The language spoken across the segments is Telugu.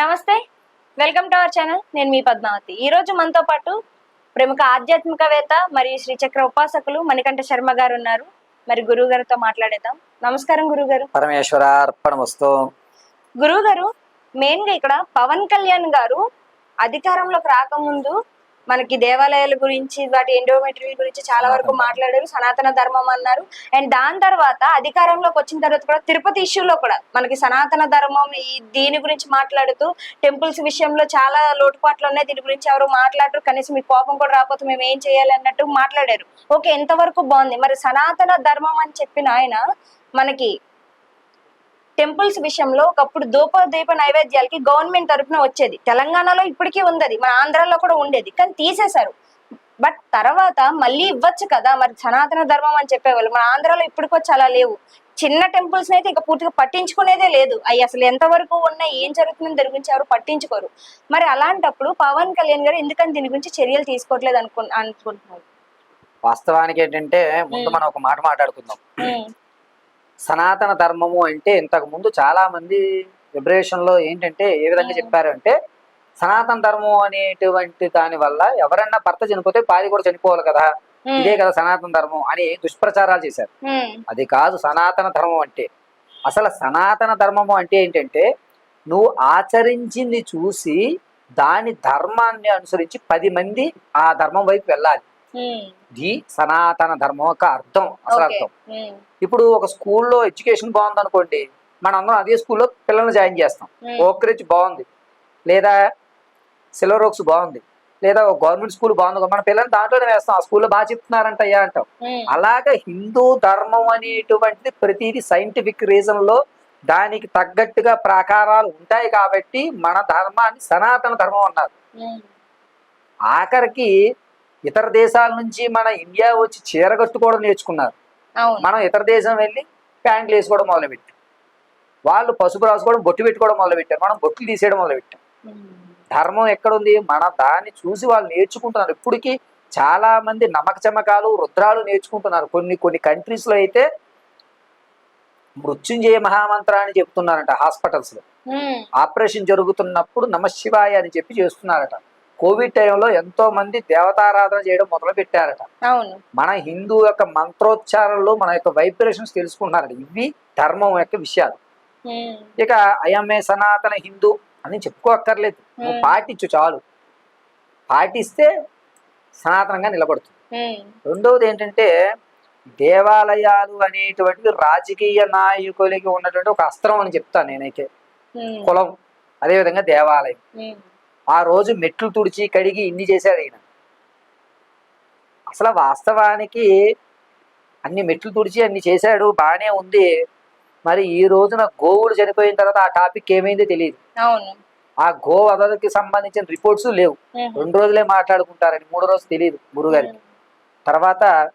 నమస్తే వెల్కమ్ టు అవర్ ఛానల్. నేను మీ పద్మావతి. ఈ రోజు మనతో పాటు ప్రముఖ ఆధ్యాత్మికవేత్త మరియు శ్రీచక్ర ఉపాసకులు మణికంఠ శర్మ గారు ఉన్నారు. మరి గురువు గారితో మాట్లాడేద్దాం. నమస్కారం గురువు గారు. పరమేశ్వర అర్పణమస్తు. గురువు గారు మెయిన్గా ఇక్కడ పవన్ కళ్యాణ్ గారు అధికారంలోకి రాకముందు మనకి దేవాలయాల గురించి వాటి ఎండోమెట్రియల్ గురించి చాలా వరకు మాట్లాడారు సనాతన ధర్మం అన్నారు. అండ్ దాని తర్వాత అధికారంలోకి వచ్చిన తర్వాత కూడా తిరుపతి ఇష్యూలో కూడా మనకి సనాతన ధర్మం ఈ దీని గురించి మాట్లాడుతూ టెంపుల్స్ విషయంలో చాలా లోటుపాట్లు ఉన్నాయి. దీని గురించి ఎవరు మాట్లాడరు. కనీసం మీకు కోపం కూడా రాకపోతే మేము ఏం చేయాలి అన్నట్టు మాట్లాడారు. ఓకే ఎంతవరకు బాగుంది. మరి సనాతన ధర్మం అని చెప్పిన ఆయన మనకి టెంపుల్స్ విషయంలో ఒకప్పుడు ధూప దీప నైవేద్యాలకి గవర్నమెంట్ తరపున వచ్చేది. తెలంగాణలో ఇప్పటికీ ఉంది అది మన ఆంధ్రాలో కూడా ఉండేది. కానీ తీసేశారు. బట్ తర్వాత మళ్ళీ ఇవ్వచ్చు కదా. మరి సనాతన ధర్మం అని చెప్పేవాళ్ళు. మన ఆంధ్రాలో ఇప్పటికొచ్చి అలా లేవు. చిన్న టెంపుల్స్ అయితే ఇంకా పూర్తిగా పట్టించుకునేదే లేదు. అవి అసలు ఎంతవరకు ఉన్నాయి ఏం జరుగుతుందో దాని గురించి ఎవరు పట్టించుకోరు. మరి అలాంటప్పుడు పవన్ కళ్యాణ్ గారు ఎందుకని దీని గురించి చర్యలు తీసుకోవట్లేదు అనుకు అనుకుంటున్నారు? వాస్తవానికి ఏంటంటే ముందు మనం ఒక మాట మాట్లాడుకుందాం. సనాతన ధర్మము అంటే ఇంతకు ముందు చాలా మంది విబ్రేషన్లో ఏంటంటే ఏ విధంగా. చెప్పారు అంటే సనాతన ధర్మం అనేటువంటి దాని వల్ల ఎవరన్నా భర్త చనిపోతే భార్య కూడా చనిపోవాలి కదా. ఇదే కదా సనాతన ధర్మం అని దుష్ప్రచారాలు చేశారు. అది కాదు సనాతన ధర్మం అంటే. అసలు సనాతన ధర్మము అంటే ఏంటంటే నువ్వు ఆచరించింది చూసి దాని ధర్మాన్ని అనుసరించి పది మంది ఆ ధర్మం వైపు వెళ్ళాలి. ఇది సనాతన ధర్మం యొక్క అర్థం అసలు అర్థం. ఇప్పుడు ఒక స్కూల్లో ఎడ్యుకేషన్ బాగుంది అనుకోండి మనం అందరం అదే స్కూల్లో పిల్లల్ని జాయిన్ చేస్తాం. ఉమ్, ఓక్రిచ్ బాగుంది లేదా సిల్వర్ బాగుంది లేదా ఒక గవర్నమెంట్ స్కూల్ బాగుంది మన పిల్లల్ని దాంట్లోనే వేస్తాం ఆ స్కూల్లో బాగా చెప్తున్నారంట అయ్యా అంటాం. అలాగే హిందూ ధర్మం అనేటువంటిది ప్రతిదీ సైంటిఫిక్ రీజన్లో దానికి తగ్గట్టుగా ప్రాకారాలు ఉంటాయి కాబట్టి మన ధర్మాన్ని సనాతన ధర్మం అన్నారు. ఆఖరికి ఇతర దేశాల నుంచి మన ఇండియా వచ్చి చీర కట్టుకోవడం నేర్చుకున్నారు. మనం ఇతర దేశం వెళ్ళి ప్యాంట్లు వేసుకోవడం మొదలుపెట్టాం. వాళ్ళు పసుపు రాసుకోవడం బొట్టు పెట్టుకోవడం మొదలుపెట్టారు. మనం బొట్లు తీసేయడం మొదలుపెట్టాం. ధర్మం ఎక్కడుంది? మన దాన్ని చూసి వాళ్ళు నేర్చుకుంటున్నారు. ఇప్పటికీ చాలా మంది నమ్మక చమకాలు రుద్రాలు నేర్చుకుంటున్నారు. కొన్ని కొన్ని కంట్రీస్లో అయితే మృత్యుంజయ మహామంత్రాన్ని చెప్తున్నారంట హాస్పిటల్స్లో ఉమ్, ఆపరేషన్ జరుగుతున్నప్పుడు నమశివాయ అని చెప్పి చేస్తున్నారట. కోవిడ్ టైంలో ఎంతో మంది దేవతారాధన చేయడం మొదలు పెట్టారట అవును. మన హిందూ యొక్క మంత్రోచ్చారణలో మన యొక్క వైబ్రేషన్స్ తెలుసుకుంటున్నారట. ఇవి ధర్మం యొక్క విషయాలు. ఇక అయమే సనాతన హిందూ అని చెప్పుకోక్కర్లేదు. నువ్వు. పాటించు చాలు. పాటిస్తే సనాతనంగా నిలబడుతుంది. రెండవది ఏంటంటే దేవాలయాలు అనేటువంటివి రాజకీయ నాయకులకి ఉన్నటువంటి ఒక అస్త్రం అని చెప్తాను నేనైతే. కులం అదేవిధంగా దేవాలయం. ఆ రోజు మెట్లు తుడిచి కడిగి ఇన్ని చేశాడు ఆయన అసలు వాస్తవానికి అన్ని మెట్లు తుడిచి అన్ని చేశాడు బాగానే ఉంది. మరి ఈ రోజున గోవులు చనిపోయిన తర్వాత ఆ టాపిక్ ఏమైందో తెలియదు అవును. ఆ గో వధకి సంబంధించిన రిపోర్ట్స్ లేవు. రెండు రోజులే మాట్లాడుకుంటారని మూడో రోజు తెలియదు గురుగారికి. తర్వాత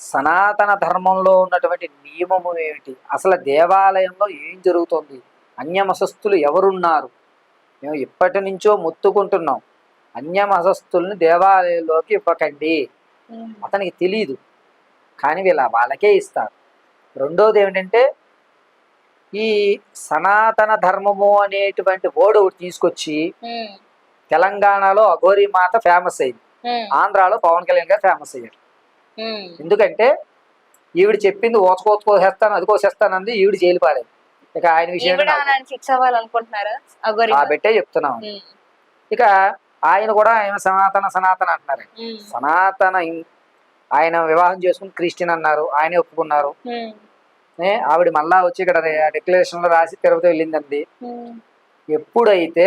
సనాతన ధర్మంలో ఉన్నటువంటి నియమము ఏమిటి? అసలు దేవాలయంలో ఏం జరుగుతుంది? అన్యమసస్తులు ఎవరున్నారు? మేము ఇప్పటి నుంచో మొత్తుకుంటున్నాం. అన్యమసస్తుల్ని దేవాలయంలోకి ఇవ్వకండి. అతనికి తెలియదు కానీ వీళ్ళ వాళ్ళకే ఇస్తారు. రెండోది ఏమిటంటే ఈ సనాతన ధర్మము అనేటువంటి వర్డ్ ఒకటి తీసుకొచ్చి తెలంగాణలో అఘోరి మాత ఫేమస్ అయింది. ఆంధ్రాలో పవన్ కళ్యాణ్ గారు ఫేమస్ అయ్యారు. ఎందుకంటే ఈవిడ చెప్పింది ఓచుకోచుకోసేస్తాను అది కోసేస్తాను అంది ఈవిడ జైలు పాలేదు. ఇక ఆయన విషయం ఫిక్స్ అవ్వాలనుకుంటున్నారా? పెట్టే చెప్తున్నాం. ఇక ఆయన కూడా ఆయన సనాతన సనాతన అంటున్నారు. సనాతన ఆయన వివాహం చేసుకుని క్రిస్టియన్ అన్నారు. ఆయనే ఒప్పుకున్నారు. ఆవిడ మళ్ళా వచ్చి ఇక్కడ డిక్లరేషన్లో రాసి తిరుపతి వెళ్ళిందండి. ఎప్పుడైతే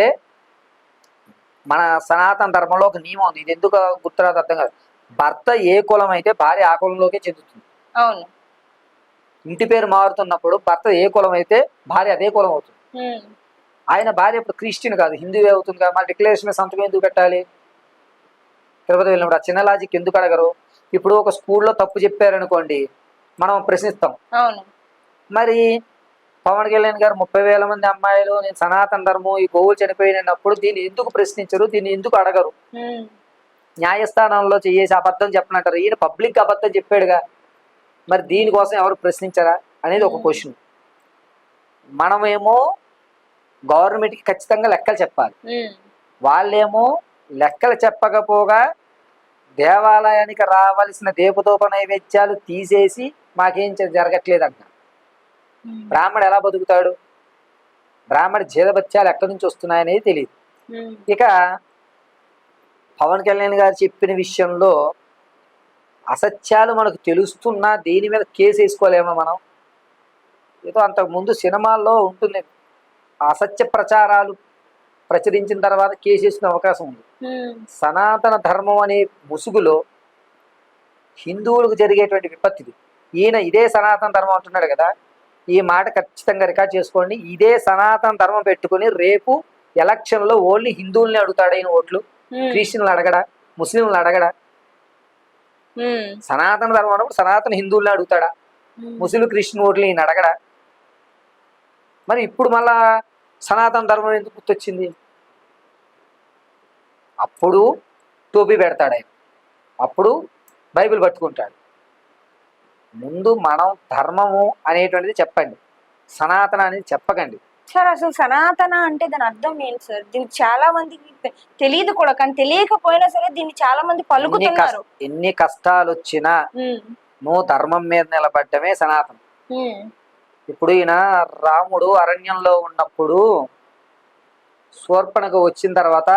మన సనాతన ధర్మంలో ఒక నియమం ఉంది. ఇది ఎందుకు గుర్తురాదు అర్థం కాదు. భర్త ఏ కులం అయితే భార్య ఆ కులంలోకే చెందుతుంది. అవును. ఇంటి పేరు మారుతున్నప్పుడు భర్త ఏ కులం అయితే భార్య అదే కులం అవుతుంది. ఆయన భార్య ఇప్పుడు క్రిస్టియన్ కాదు హిందువే అవుతుంది కదా మరి డిక్లరేషన్ సంతకం ఎందుకు పెట్టాలి? తిరుపతి వెళ్ళినప్పుడు ఆ చిన్న లాజిక్ ఎందుకు అడగరు? ఇప్పుడు ఒక స్కూల్లో తప్పు చెప్పారనుకోండి మనం ప్రశ్నిస్తాం. మరి పవన్ కళ్యాణ్ గారు ముప్పై వేల మంది అమ్మాయిలు నేను సనాతన ధర్మం ఈ గోవులు చనిపోయినప్పుడు దీన్ని ఎందుకు ప్రశ్నించరు? దీన్ని ఎందుకు అడగరు? న్యాయస్థానంలో చేసి అబద్ధం చెప్పనంటారు. ఈయన పబ్లిక్ అబద్ధం చెప్పాడుగా. మరి దీనికోసం ఎవరు ప్రశ్నించరా అనేది ఒక క్వశ్చన్ మనమేమో గవర్నమెంట్కి ఖచ్చితంగా లెక్కలు చెప్పాలి. వాళ్ళేమో లెక్కలు చెప్పకపోగా దేవాలయానికి రావాల్సిన దీపదూప నైవేద్యాలు తీసేసి మాకేం జరగట్లేదంట. బ్రాహ్మడు ఎలా బతుకుతాడు? బ్రాహ్మడి జీవబత్యాలు ఎక్కడి నుంచి వస్తున్నాయనేది తెలియదు ఇక పవన్ కళ్యాణ్ గారు చెప్పిన విషయంలో అసత్యాలు మనకు తెలుస్తున్నా దేని మీద కేసు వేసుకోలేమో మనం. ఏదో అంతకుముందు సినిమాల్లో ఉంటుంది. అసత్య ప్రచారాలు ప్రచురించిన తర్వాత కేసు వేసుకునే అవకాశం ఉంది. సనాతన ధర్మం అనే ముసుగులో హిందువులకు జరిగేటువంటి విపత్తిది ఈయన ఇదే సనాతన ధర్మం అంటున్నాడు కదా. ఈ మాట ఖచ్చితంగా రికార్డ్ చేసుకోండి. ఇదే సనాతన ధర్మం పెట్టుకుని రేపు ఎలక్షన్లో ఓన్లీ హిందువుల్ని అడుగుతాడు ఈయన ఓట్లు. క్రిస్టియన్లు అడగడా ముస్లింలు అడగడా సనాతన ధర్మం అన్నప్పుడు సనాతన హిందువుల్ని అడుగుతాడా? ముస్లిం క్రిస్టియన్ ఓట్లు ఈయన అడగడా? మరి ఇప్పుడు మళ్ళా సనాతన ధర్మం ఎందుకు గుర్తొచ్చింది? అప్పుడు టోపీ పెడతాడు ఆయన. అప్పుడు బైబిల్ పట్టుకుంటాడు. ముందు మనం ధర్మము అనేటువంటిది చెప్పండి. సనాతన అనేది చెప్పకండి. సార్ అసలు సనాతన అంటే దాని అర్థం ఏంటి సార్? దీనికి చాలా మందికి తె- తెలియదు కూడా కానీ తెలియకపోయినా సరే దీన్ని చాలా మంది పలుకుతున్నారు. ఎన్ని కష్టాలు వచ్చినా నువ్వు ధర్మం మీద నిలబడ్డమే సనాతనం. ఇప్పుడు ఈయన రాముడు అరణ్యంలో ఉన్నప్పుడు శూర్పణకు వచ్చిన తర్వాత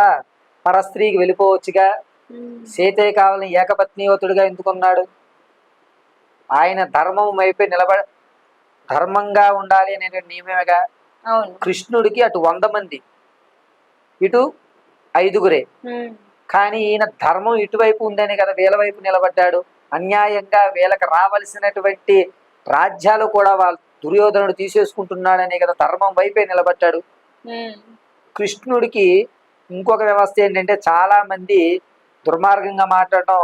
పరస్త్రీకి వెళ్ళిపోవచ్చుగా. సీతే కావాలని ఏకపత్నీవతుడిగా ఎందుకున్నాడు? ఆయన ధర్మం వైపే నిలబడ ధర్మంగా ఉండాలి అనే నియమేగా కృష్ణుడికి అటు వంద మంది ఇటు ఐదుగురే. కానీ ఈయన ధర్మం ఇటువైపు ఉందనే కదా వీళ్ళ వైపు నిలబడ్డాడు. అన్యాయంగా వీళ్ళకి రావలసినటువంటి రాజ్యాలు కూడా వాళ్ళు దుర్యోధనుడు తీసేసుకుంటున్నాడనే కదా ధర్మం వైపే నిలబడ్డాడు. కృష్ణుడికి ఇంకొక వ్యవస్థ ఏంటంటే చాలా మంది దుర్మార్గంగా మాట్లాడటం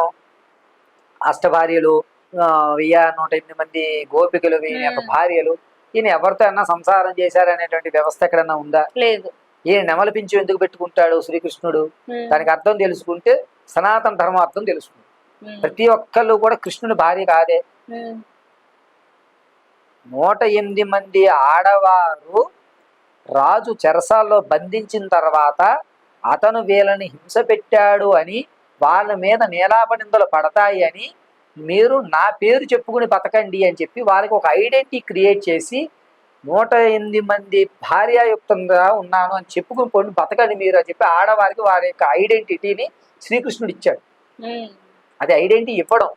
అష్టభార్యలు వెయ్యి నూట ఎనిమిది మంది గోపికలు వీని యొక్క. భార్యలు ఈయన ఎవరితో అన్నా సంసారం చేశారనేటువంటి వ్యవస్థ ఎక్కడన్నా ఉందా? లేదు. ఈయన నెమలిపించి ఎందుకు పెట్టుకుంటాడు శ్రీకృష్ణుడు? దానికి అర్థం తెలుసుకుంటే సనాతన ధర్మం అర్థం తెలుస్తుంది. ఉమ్, ప్రతి ఒక్కళ్ళు కూడా కృష్ణుని భార్య కాదే. నూట ఎనిమిది మంది ఆడవారు రాజు చెరసాల్లో బంధించిన తర్వాత అతను వీళ్ళని హింస పెట్టాడు అని వాళ్ళ మీద నీలాపనిందలు పడతాయి అని మీరు నా పేరు చెప్పుకుని బతకండి అని చెప్పి వాళ్ళకి ఒక ఐడెంటిటీ క్రియేట్ చేసి నూట ఎనిమిది మంది భార్యాయుక్తంగా ఉన్నాను అని చెప్పుకుని పోండి బతకండి మీరు అని చెప్పి ఆడవారికి వారి యొక్క ఐడెంటిటీని శ్రీకృష్ణుడు ఇచ్చాడు. అది ఐడెంటిటీ ఇవ్వడం.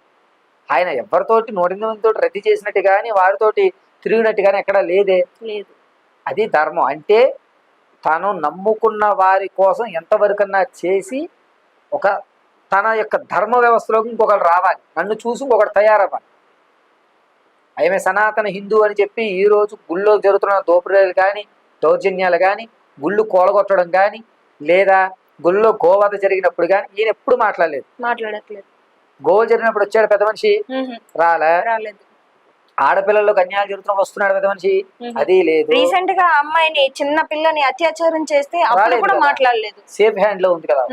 ఆయన ఎవరితోటి నూట ఎనిమిది మందితో రద్దు చేసినట్టు కానీ వారితోటి తిరిగినట్టు కానీ ఎక్కడా లేదే. లేదు. అది ధర్మం. అంటే తను నమ్ముకున్న వారి కోసం ఎంతవరకన్నా చేసి ఒక తన యొక్క ధర్మ వ్యవస్థలోకి ఇంకొకరు రావాలి. నన్ను చూసి ఇంకొకటి తయారవ్వాలి. ఆమె సనాతన హిందూ అని చెప్పి ఈ రోజు గుళ్ళో జరుగుతున్న దోపిడీలు కానీ దౌర్జన్యాలు కానీ గుళ్ళు కూలగొట్టడం కానీ లేదా గుళ్ళో గోవధ జరిగినప్పుడు కానీ ఈయన ఎప్పుడు మాట్లాడలేదు. మాట్లాడట్లేదు. గోవలు జరిగినప్పుడు వచ్చాడు పెద్ద మనిషి? రాలే. రాలేదు. ఆడపిల్లలకు అన్యాయం జరుగుతున్నప్పుడు వస్తున్నాడు పెద్ద మనిషి. అది లేదు. రీసెంట్గా అమ్మాయిని చిన్న పిల్లని అత్యాచారం చేస్తే అప్పుడు కూడా. మాట్లాడలేదు. సేఫ్ హ్యాండ్లో ఉంది కదా.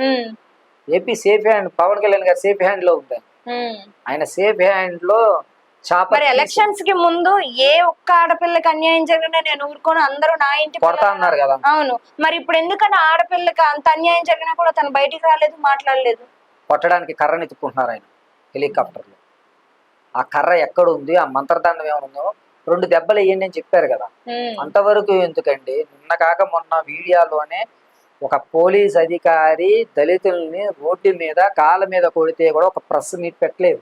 AP safe hand Pawan Kalyan గారు సేఫ్ హ్యాండ్లో ఉమ్. ఆయన సేఫ్ హ్యాండ్లో మరి ఎలక్షన్స్కి ముందు ఏ ఒక్క ఆడపిల్లకి అన్యాయం జరిగినా నేను ఊరుకోను అందరూ నా ఇంటి కొడతా అన్నారు కదా. అవును. మరి ఇప్పుడు ఎందుకంటే ఆడపిల్లకి అంత అన్యాయం జరిగినా కూడా తను బయటికి రాలేదు మాట్లాడలేదు? కొట్టడానికి కర్రని ఎత్తుకుంటున్నారు ఆయన హెలికాప్టర్లో ఆ కర్ర ఎక్కడ ఉంది ఆ మంత్రదండం ఏమనుందో రెండు దెబ్బలు వేయండి అని చెప్పారు కదా. అంతవరకు ఎందుకండి? నిన్న కాక మొన్న వీడియోలోనే ఒక పోలీస్ అధికారి దళితుల్ని రోడ్డు మీద కాళ్ళ మీద కొడితే కూడా ఒక ప్రెస్ మీట్ పెట్టలేదు.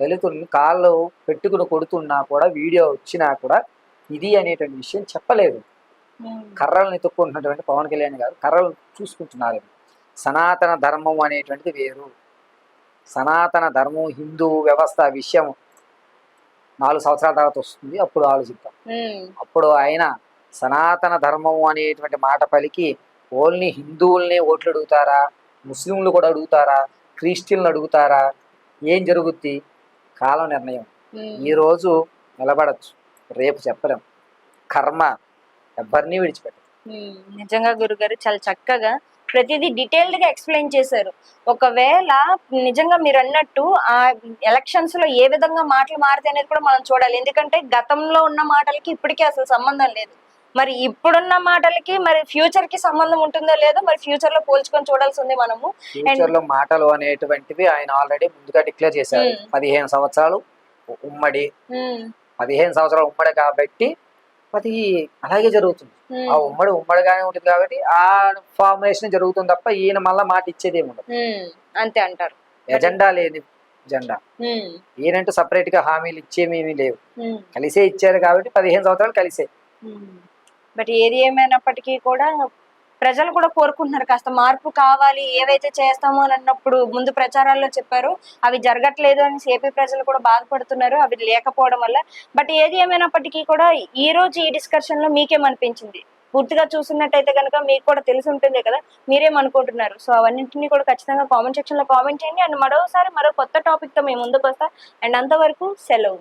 దళితుల్ని కాళ్ళు పెట్టుకుని కొడుతున్నా కూడా వీడియో వచ్చినా కూడా ఇది అనేటువంటి విషయం చెప్పలేదు. కర్రలను ఎత్తుకుంటున్నటువంటి పవన్ కళ్యాణ్ గారు కర్రలు చూసుకుంటున్నారు. సనాతన ధర్మం అనేటువంటిది వేరు. సనాతన ధర్మం హిందూ వ్యవస్థ విషయం నాలుగు సంవత్సరాల తర్వాత వస్తుంది. అప్పుడు ఆలోచిద్దాం. అప్పుడు ఆయన సనాతన ధర్మం అనేటువంటి మాట పలికి ఓన్లీ హిందువుల్ని ఓట్లు అడుగుతారా? ముస్లింలు కూడా అడుగుతారా? క్రిస్టియన్లు అడుగుతారా? ఏం జరుగుద్ది? కాలం నిర్ణయం. ఈరోజు నిలబడచ్చు. రేపు చెప్పలేం. కర్మ ఎవరిని విడిచిపెట్టదు. ఉమ్, నిజంగా గురుగారు చాలా చక్కగా ప్రతిదీ డీటెయిల్డ్గా ఎక్స్ప్లెయిన్ చేశారు. ఒకవేళ నిజంగా మీరు అన్నట్టు ఆ ఎలక్షన్స్లో ఏ విధంగా మాటలు మారుతాయి అనేది కూడా మనం చూడాలి. ఎందుకంటే గతంలో ఉన్న మాటలకి ఇప్పటికీ అసలు సంబంధం లేదు. మరి ఇప్పుడున్న మాటలకి మరి ఫ్యూచర్కి సంబంధం ఉంటుందో లేదో మరి ఫ్యూచర్లో పోల్చుకొని చూడాల్సి ఉంది మనము. ఫ్యూచర్లో మాటలు అనేటువంటివి ఆయన ఆల్రెడీ ముందుగా డిక్లేర్ చేశారు. Hmm. పదిహేను సంవత్సరాలు ఉమ్మడి. ఉమ్, పదిహేను సంవత్సరాలు ఉమ్మడి కాబట్టి అది అలాగే జరుగుతుంది. ఉమ్, ఆ ఉమ్మడి ఉమ్మడిగానే ఉంటుంది కాబట్టి ఆ ఫార్మేషన్ జరుగుతుంది తప్ప ఈయన మళ్ళా మాట ఇచ్చేది ఏమి ఉండదు. ఉమ్, అంతే అంటారు. ఎజెండా లేని జెండా ఈయనంటూ సపరేట్గా హామీలు ఇచ్చేమేమీ లేవు. కలిసే ఇచ్చారు కాబట్టి పదిహేను సంవత్సరాలు కలిసే. బట్ ఏది ఏమైనప్పటికీ కూడా ప్రజలు కూడా కోరుకుంటున్నారు. కాస్త మార్పు కావాలి ఏవైతే చేస్తామో అని అన్నప్పుడు ముందు ప్రచారాల్లో చెప్పారు. అవి జరగట్లేదు అని ఏపీ ప్రజలు కూడా బాధపడుతున్నారు. అవి లేకపోవడం వల్ల. బట్ ఏది ఏమైనప్పటికీ కూడా ఈ రోజు ఈ డిస్కషన్లో మీకేమనిపించింది? పూర్తిగా చూసినట్టయితే కనుక మీకు కూడా తెలిసి ఉంటుంది కదా మీరేమనుకుంటున్నారు? సో అవన్నింటినీ కూడా ఖచ్చితంగా కామెంట్ సెక్షన్లో కామెంట్ చేయండి. అండ్ మరోసారి మరో కొత్త టాపిక్తో మేము ముందుకు వస్తా అండ్ అంతవరకు సెలవు.